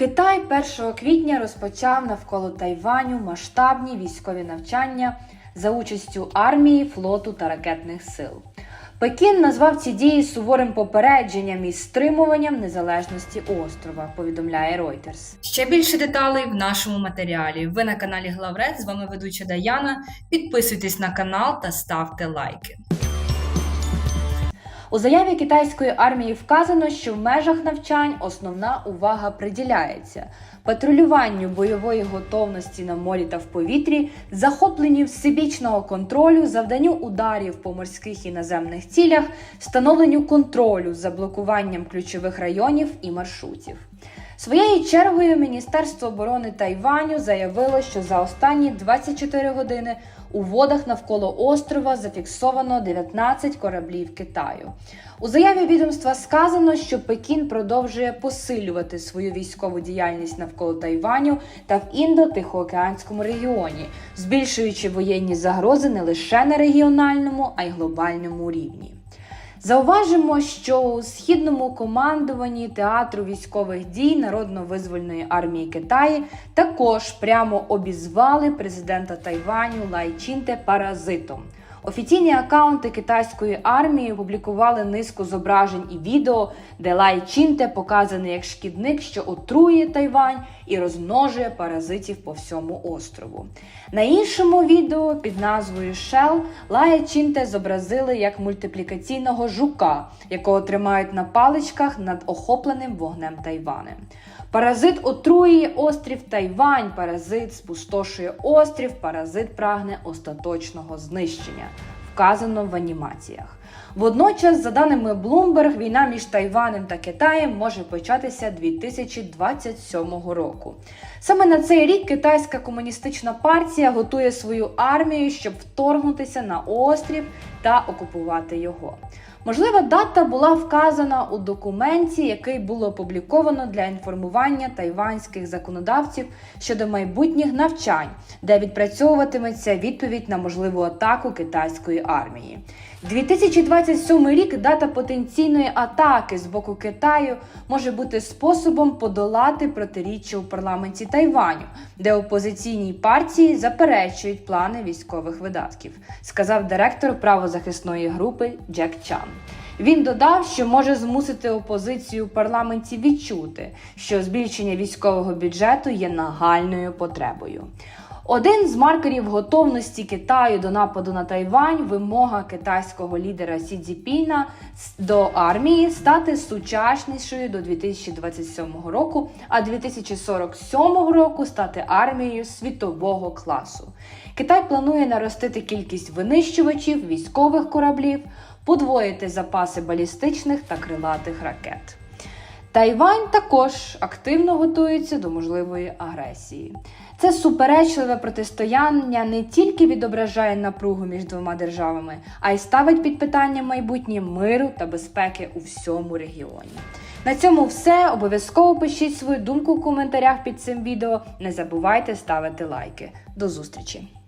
Китай 1 квітня розпочав навколо Тайваню масштабні військові навчання за участю армії, флоту та ракетних сил. Пекін назвав ці дії суворим попередженням і стримуванням незалежності острова, повідомляє Reuters. Ще більше деталей в нашому матеріалі. Ви на каналі Главред. З вами ведуча Даяна. Підписуйтесь на канал та ставте лайки. У заяві китайської армії вказано, що в межах навчань основна увага приділяється патрулюванню бойової готовності на морі та в повітрі, захопленню всебічного контролю, завданню ударів по морських і наземних цілях, встановленню контролю за блокуванням ключових районів і маршрутів. Своєю чергою Міністерство оборони Тайваню заявило, що за останні 24 години у водах навколо острова зафіксовано 19 кораблів Китаю. У заяві відомства сказано, що Пекін продовжує посилювати свою військову діяльність навколо Тайваню та в індо-тихоокеанському регіоні, збільшуючи воєнні загрози не лише на регіональному, а й глобальному рівні. Зауважимо, що у східному командуванні театру військових дій Народно-визвольної армії Китаю також прямо обізвали президента Тайваню Лай Чінте паразитом. Офіційні акаунти китайської армії опублікували низку зображень і відео, де Лай Чінте показаний як шкідник, що отрує Тайвань і розмножує паразитів по всьому острову. На іншому відео під назвою Shell Лая Чінте зобразили як мультиплікаційного жука, якого тримають на паличках над охопленим вогнем Тайванем. Паразит отруює острів Тайвань, паразит спустошує острів, паразит прагне остаточного знищення, вказано в анімаціях. Водночас, за даними Bloomberg, війна між Тайванем та Китаєм може початися 2027 року. Саме на цей рік китайська комуністична партія готує свою армію, щоб вторгнутися на острів та окупувати його. Можлива дата була вказана у документі, який було опубліковано для інформування тайванських законодавців щодо майбутніх навчань, де відпрацьовуватиметься відповідь на можливу атаку китайської армії. 2027 рік дата потенційної атаки з боку Китаю може бути способом подолати протиріччя у парламенті Тайваню, де опозиційні партії заперечують плани військових видатків, сказав директор правозахисної групи Джек Чан. Він додав, що може змусити опозицію в парламенті відчути, що збільшення військового бюджету є нагальною потребою. Один з маркерів готовності Китаю до нападу на Тайвань вимога китайського лідера Сі Цзіпіна до армії стати сучаснішою до 2027 року, а 2047 року стати армією світового класу. Китай планує наростити кількість винищувачів, військових кораблів, подвоїти запаси балістичних та крилатих ракет. Тайвань також активно готується до можливої агресії. Це суперечливе протистояння не тільки відображає напругу між двома державами, а й ставить під питання майбутнє миру та безпеки у всьому регіоні. На цьому все. Обов'язково пишіть свою думку в коментарях під цим відео. Не забувайте ставити лайки. До зустрічі!